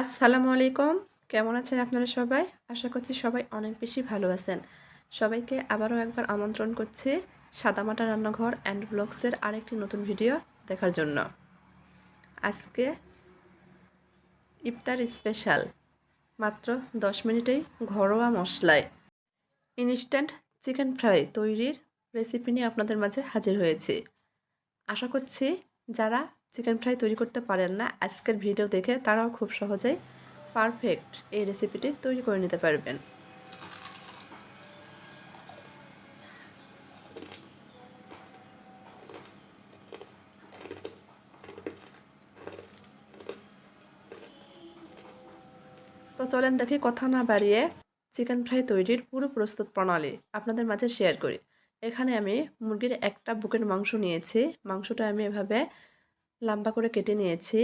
আসসালামু আলাইকুম। কেমন আছেন আপনারা সবাই? আশা করছি সবাই অনেক বেশি ভালো আছেন। সবাইকে আবারও একবার আমন্ত্রণ করছি সাদামাটা রান্নাঘর অ্যান্ড ব্লগসের আরেকটি নতুন ভিডিও দেখার জন্য। আজকে ইফতার স্পেশাল। মাত্র দশ মিনিটেই ঘরোয়া মশলায় ইনস্ট্যান্ট চিকেন ফ্রাই তৈরির রেসিপি নিয়ে আপনাদের মাঝে হাজির হয়েছি। আশা করছি যারা চিকেন ফ্রাই তৈরি করতে পারেন না। আজকের ভিডিও দেখে তারাও খুব সহজেই পারফেক্ট এই রেসিপিটি তৈরি করে নিতে পারবেন। তো চলেন দেখি কথা না বাড়িয়ে চিকেন ফ্রাই তৈরির পুরো প্রস্তুত প্রণালী আপনাদের মাঝে শেয়ার করি। এখানে আমি মুরগির একটা বুকের মাংস নিয়েছি। মাংসটা আমি এভাবে লম্বা করে কেটে নিয়েছি।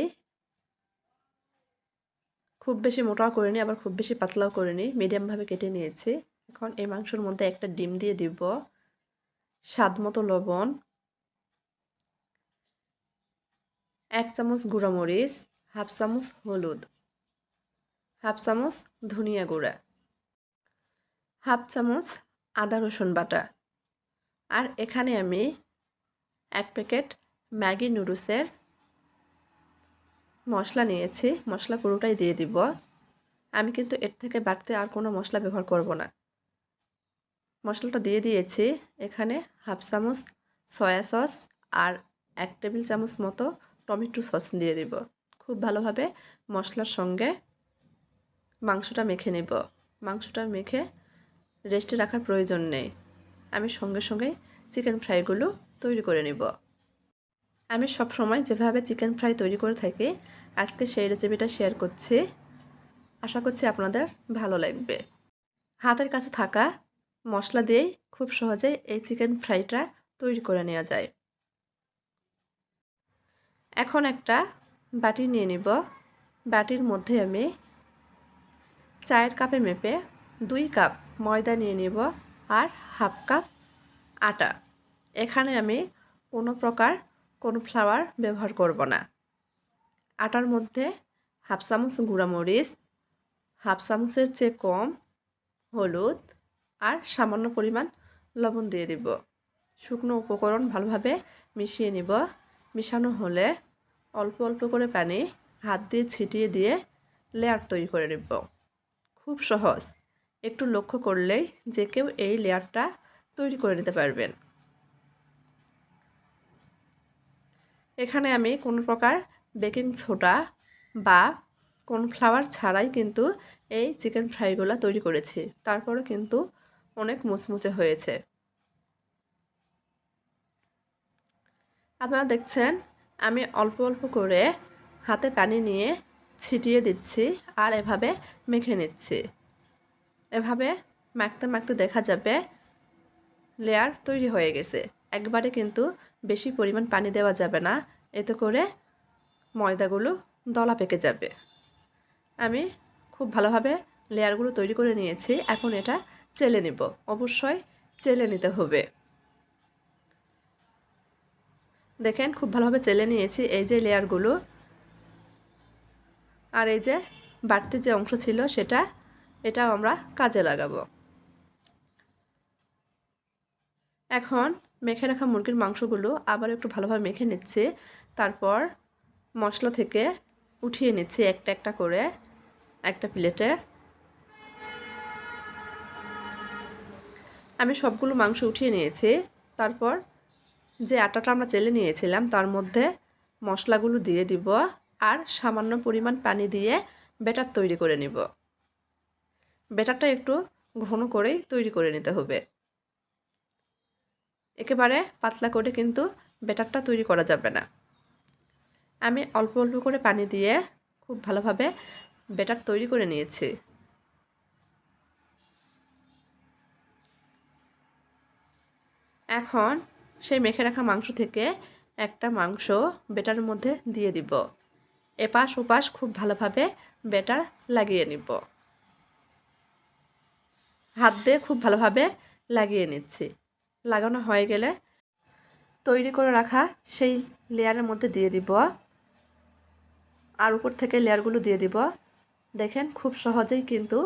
খুব বেশি মোটাও করিনি, আবার খুব বেশি পাতলাও করিনি মিডিয়ামভাবে কেটে নিয়েছি। এখন এই মাংসর মধ্যে একটা ডিম দিয়ে দিব, স্বাদ মতো লবণ, এক চামচ গুঁড়ামরিচ, হাফ চামচ হলুদ, হাফ চামচ ধনিয়া গুঁড়া, হাফ চামচ আদা রসুন বাটা। আর এখানে আমি এক প্যাকেট ম্যাগি নুডলসের মশলা নিয়েছি, মশলা পুরোটাই দিয়ে দিব। আমি কিন্তু এর থেকে বাড়তে আর কোনো মশলা ব্যবহার করব না। মশলাটা দিয়ে দিয়েছি, এখানে হাফ চামচ সয়া সস আর এক টেবিল চামচ মতো টমেটো সস দিয়ে দিব। খুব ভালোভাবে মশলার সঙ্গে মাংসটা মেখে নেব। মাংসটা মেখে রেস্টে রাখার প্রয়োজন নেই। আমি সঙ্গে সঙ্গে চিকেন ফ্রাইগুলো তৈরি করে নেব। আমি সব সময় যেভাবে চিকেন ফ্রাই তৈরি করে থাকি, আজকে সেই রেসিপিটা শেয়ার করছি। আশা করছি আপনাদের ভালো লাগবে। হাতের কাছে থাকা মশলা দিয়েই খুব সহজে এই চিকেন ফ্রাইটা তৈরি করে নেওয়া যায়। এখন একটা বাটি নিয়ে নিব। বাটির মধ্যে আমি চায়ের কাপে মেপে দুই কাপ ময়দা নিয়ে নিব আর হাফ কাপ আটা। এখানে আমি কোনো প্রকার কোনো ফ্লাওয়ার ব্যবহার করব না। আটার মধ্যে হাফ চামচ গুঁড়ামরিচ হাফ চামচের চেয়ে কম হলুদ আর সামান্য পরিমাণ লবণ দিয়ে দিব। শুকনো উপকরণ ভালোভাবে মিশিয়ে নিব। মিশানো হলে অল্প অল্প করে পানি হাত দিয়ে ছিটিয়ে দিয়ে লেয়ার তৈরি করে নেব। খুব সহজ। একটু লক্ষ্য করলেই যে কেউ এই লেয়ারটা তৈরি করে নিতে পারবেন। এখানে আমি কোনো প্রকার বেকিং সোডা বা কর্নফ্লাওয়ার ছাড়াই কিন্তু এই চিকেন ফ্রাইগুলো তৈরি করেছি। তারপরে কিন্তু অনেক মুচমুচে হয়েছে। আপনারা দেখছেন, আমি অল্প অল্প করে হাতে পানি নিয়ে ছিটিয়ে দিচ্ছি আর এভাবে মেখে নিচ্ছি। এভাবে মাখতে মাখতে দেখা যাবে লেয়ার তৈরি হয়ে গেছে। একবারে কিন্তু বেশি পরিমাণ পানি দেওয়া যাবে না। এতে করে ময়দাগুলো দলা পেকে যাবে। আমি খুব ভালোভাবে লেয়ারগুলো তৈরি করে নিয়েছি। এখন এটা চেলে নিব। অবশ্যই চেলে নিতে হবে। দেখেন, খুব ভালোভাবে চেলে নিয়েছি এই যে লেয়ারগুলো। আর এই যে বাড়তি যে অংশ ছিল সেটা, এটাও আমরা কাজে লাগাবো। এখন মেখে রাখা মুরগির মাংসগুলো আবার একটু ভালোভাবে মেখে নিচ্ছি। তারপর মশলা থেকে উঠিয়ে নিচ্ছি একটা একটা করে একটা প্লেটে। আমি সবগুলো মাংস উঠিয়ে নিয়েছি। তারপর যে আটাটা আমরা চেলে নিয়েছিলাম তার মধ্যে মশলাগুলো দিয়ে দিব আর সামান্য পরিমাণ পানি দিয়ে ব্যাটার তৈরি করে নিব। ব্যাটারটা একটু ঘন করেই তৈরি করে নিতে হবে। একেবারে পাতলা করে কিন্তু ব্যাটারটা তৈরি করা যাবে না। আমি অল্প অল্প করে পানি দিয়ে খুব ভালোভাবে ব্যাটার তৈরি করে নিয়েছি। এখন সেই মেখে রাখা মাংস থেকে একটা মাংস বেটারের মধ্যে দিয়ে দিব। এপাশ ওপাশ খুব ভালোভাবে বেটার লাগিয়ে নিব। হাত দিয়ে খুব ভালোভাবে লাগিয়ে নিচ্ছি। লাগানো হয়ে গেলে তৈরি করে রাখা সেই লেয়ারের মধ্যে দিয়ে দিব। আর উপর থেকে লেয়ারগুলো দিয়ে দিব। দেখেন খুব সহজেই কিন্তু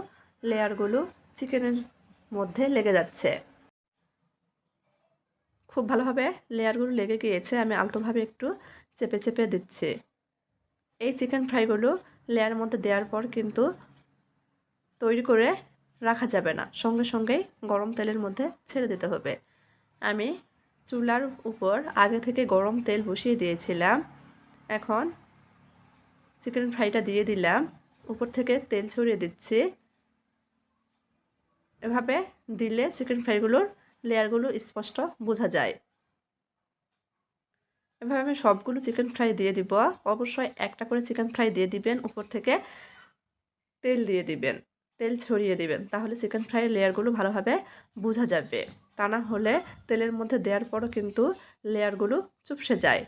লেয়ারগুলো চিকেনের মধ্যে লেগে যাচ্ছে। খুব ভালোভাবে লেয়ারগুলো লেগে গিয়েছে, আমি আলতোভাবে একটু চেপে চেপে দিচ্ছি। এই চিকেন ফ্রাইগুলো লেয়ার মধ্যে দেওয়ার পর কিন্তু তৈরি করে রাখা যাবে না। সঙ্গে সঙ্গেই গরম তেলের মধ্যে ছেড়ে দিতে হবে। আমি চুলার উপর আগে থেকে গরম তেল বসিয়ে দিয়েছিলাম। এখন চিকেন ফ্রাইটা দিয়ে দিলাম। উপর থেকে তেল ছড়িয়ে দিচ্ছি। এভাবে দিলে চিকেন ফ্রাইগুলোর লেয়ারগুলো স্পষ্ট বোঝা যায়। এভাবে আমি সবগুলো চিকেন ফ্রাই দিয়ে দিব। অবশ্যই একটা করে চিকেন ফ্রাই দিয়ে দিবেন, উপর থেকে তেল দিয়ে দিবেন, তেল ছড়িয়ে দিবেন, তাহলে চিকেন ফ্রাইয়ের লেয়ারগুলো ভালোভাবে বোঝা যাবে। তা না হলে তেলের মধ্যে দেওয়ার পরও কিন্তু লেয়ারগুলো চুপসে যায়।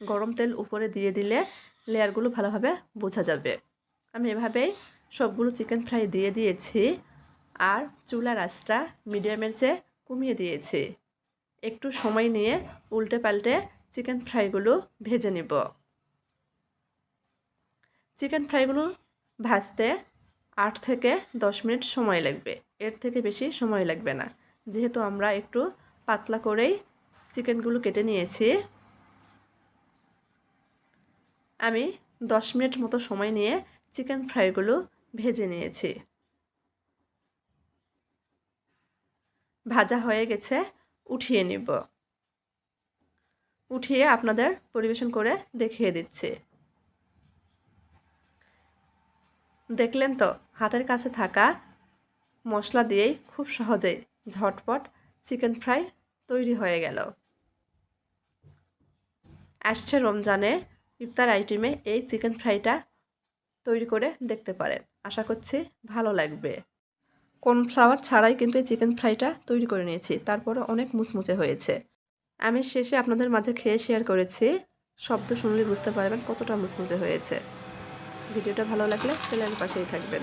গরম তেল উপরে দিয়ে দিলে লেয়ারগুলো ভালোভাবে বোঝা যাবে। আমি এভাবেই সবগুলো চিকেন ফ্রাই দিয়ে দিয়েছি আর চুলা আঁচটা মিডিয়ামের চেয়ে কমিয়ে দিয়েছি। একটু সময় নিয়ে উল্টে পাল্টে চিকেন ফ্রাইগুলো ভেজে নিব। চিকেন ফ্রাইগুলো ভাজতে আট থেকে দশ মিনিট সময় লাগবে। এর থেকে বেশি সময় লাগবে না। যেহেতু আমরা একটু পাতলা করেই চিকেনগুলো কেটে নিয়েছি। আমি দশ মিনিট মতো সময় নিয়ে চিকেন ফ্রাইগুলো ভেজে নিয়েছি। ভাজা হয়ে গেছে, উঠিয়ে নিব। উঠিয়ে আপনাদের পরিবেশন করে দেখিয়ে দিচ্ছি। দেখলেন তো, হাতের কাছে থাকা মশলা দিয়েই খুব সহজেই ঝটপট চিকেন ফ্রাই তৈরি হয়ে গেল। আসছে রমজানে ইফতার আইটেমে এই চিকেন ফ্রাইটা তৈরি করে দেখতে পারেন। আশা করছি ভালো লাগবে। কর্নফ্লাওয়ার ছাড়াই কিন্তু এই চিকেন ফ্রাইটা তৈরি করে নিয়েছি। তারপরে অনেক মুচমুচে হয়েছে। আমি শেষে আপনাদের মাঝে খেয়ে শেয়ার করেছি। শব্দ শুনলে বুঝতে পারবেন কতটা মুচমুচে হয়েছে। ভিডিওটা ভালো লাগলে চ্যানেলের পাশেই থাকবেন।